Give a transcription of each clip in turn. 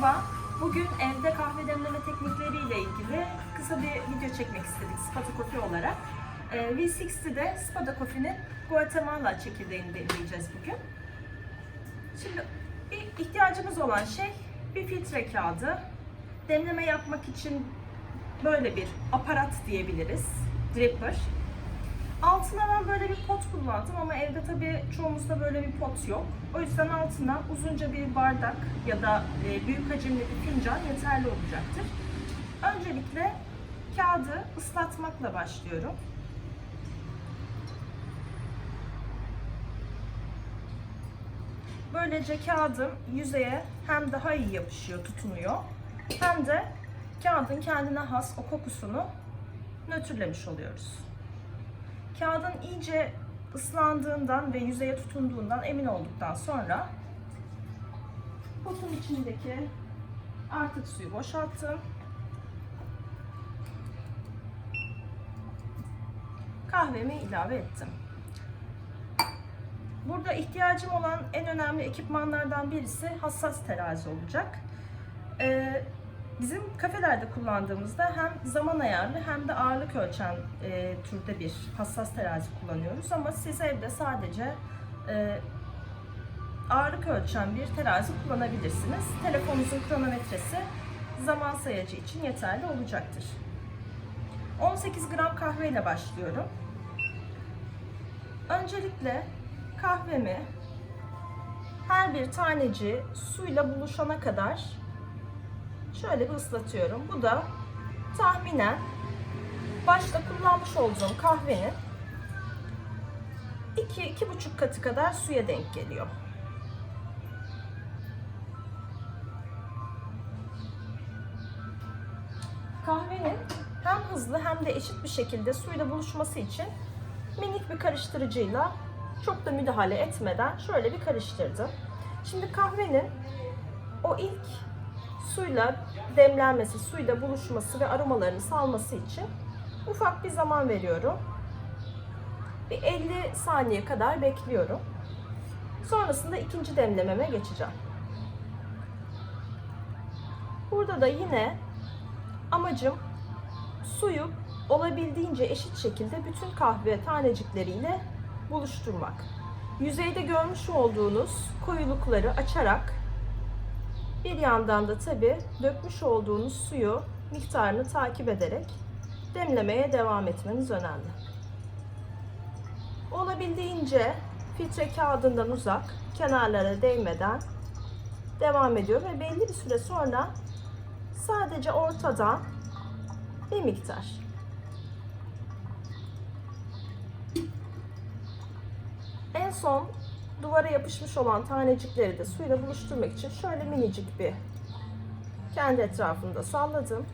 Merhaba, bugün evde kahve demleme teknikleriyle ilgili kısa bir video çekmek istedik Spada Coffee olarak. Ee, V60'de Spada Coffee'nin Guatemala çekirdeğini deneyeceğiz bugün. Şimdi bir ihtiyacımız olan şey bir filtre kağıdı. Demleme yapmak için böyle bir aparat diyebiliriz. Dripper. Altına ben böyle bir pot kullandım ama evde tabii çoğumuzda böyle bir pot yok. O yüzden altına uzunca bir bardak ya da e, büyük hacimli bir fincan yeterli olacaktır. Öncelikle kağıdı ıslatmakla başlıyorum. Böylece kağıdım yüzeye hem daha iyi yapışıyor, tutunuyor hem de kağıdın kendine has o kokusunu nötrlemiş oluyoruz. Kağıdın iyice ıslandığından ve yüzeye tutunduğundan emin olduktan sonra potun içindeki artık suyu boşalttım. Kahvemi ilave ettim. Burada ihtiyacım olan en önemli ekipmanlardan birisi hassas terazi olacak. Ee, bizim kafelerde kullandığımızda hem zaman ayarlı hem de ağırlık ölçen e, türde bir hassas terazi kullanıyoruz. Ama siz evde sadece e, ağırlık ölçen bir terazi kullanabilirsiniz. Telefonunuzun kronometresi zaman sayacı için yeterli olacaktır. 18 gram kahve ile başlıyorum. Öncelikle kahvemi her bir taneci suyla buluşana kadar şöyle bir ıslatıyorum. Bu da tahminen başta kullanmış olduğum kahvenin 2-2,5 katı kadar suya denk geliyor. Kahvenin hem hızlı hem de eşit bir şekilde suyla buluşması için minik bir karıştırıcıyla çok da müdahale etmeden şöyle bir karıştırdım. Şimdi kahvenin o ilk suyla demlenmesi, suyla buluşması ve aromalarını salması için ufak bir zaman veriyorum. Bir 50 saniye kadar bekliyorum. Sonrasında ikinci demlememe geçeceğim. Burada da yine amacım suyu olabildiğince eşit şekilde bütün kahve tanecikleriyle buluşturmak. Yüzeyde görmüş olduğunuz koyulukları açarak bir yandan da tabi dökmüş olduğunuz suyu miktarını takip ederek demlemeye devam etmeniz önemli. Olabildiğince filtre kağıdından uzak, kenarlara değmeden devam ediyor ve belli bir süre sonra sadece ortadan bir miktar En son duvara yapışmış olan tanecikleri de suyla buluşturmak için şöyle minicik bir kendi etrafında salladım.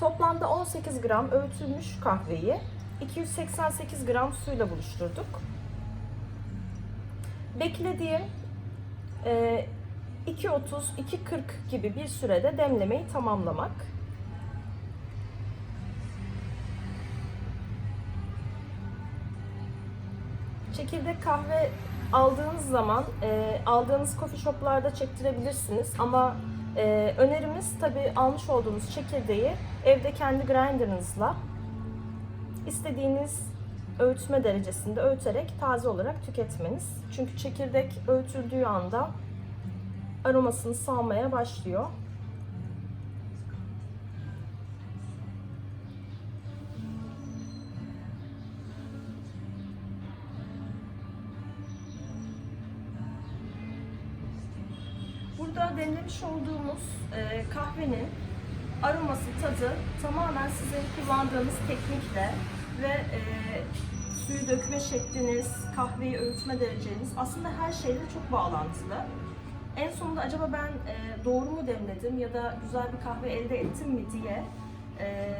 Toplamda 18 gram öğütülmüş kahveyi 288 gram suyla buluşturduk. Beklediğim e, 2.30-2.40 gibi bir sürede demlemeyi tamamlamak. Çekirdek kahve aldığınız zaman e, aldığınız coffee shoplarda çektirebilirsiniz ama e, önerimiz tabi almış olduğunuz çekirdeği evde kendi grinderınızla istediğiniz öğütme derecesinde öğüterek taze olarak tüketmeniz. Çünkü çekirdek öğütüldüğü anda aromasını salmaya başlıyor. Burada demlemiş olduğumuz e, kahvenin aroması, tadı tamamen sizin kullandığınız teknikle ve e, suyu dökme şekliniz, kahveyi öğütme dereceniz aslında her şeyle çok bağlantılı. En sonunda acaba ben e, doğru mu demledim ya da güzel bir kahve elde ettim mi diye e,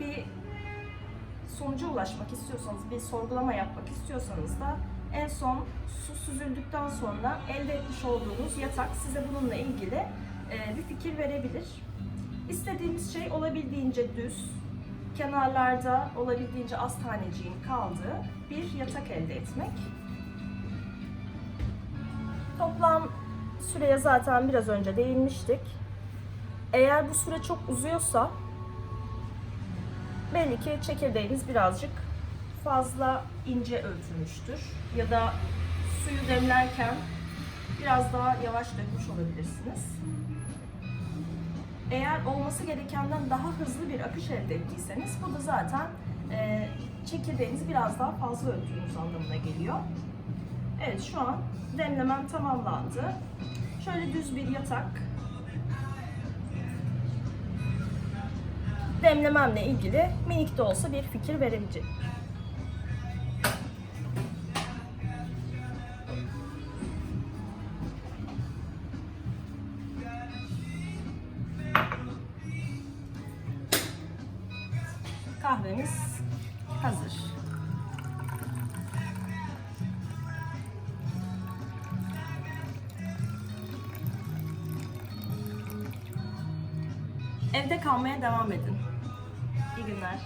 bir sonuca ulaşmak istiyorsanız, bir sorgulama yapmak istiyorsanız da en son su süzüldükten sonra elde etmiş olduğunuz yatak size bununla ilgili e, bir fikir verebilir. İstediğimiz şey olabildiğince düz, kenarlarda olabildiğince az taneciğin kaldığı bir yatak elde etmek. Toplam Süreye zaten biraz önce değinmiştik. Eğer bu süre çok uzuyorsa belli ki çekirdeğiniz birazcık fazla ince öğütülmüştür. Ya da suyu demlerken biraz daha yavaş dökmüş olabilirsiniz. Eğer olması gerekenden daha hızlı bir akış elde ettiyseniz bu da zaten e, çekirdeğinizi biraz daha fazla öğüttüğünüz anlamına geliyor. Evet şu an demlemem tamamlandı. Şöyle düz bir yatak. Demlememle ilgili minik de olsa bir fikir verebilecek. Kahvemiz hazır. Evde kalmaya devam edin. İyi günler.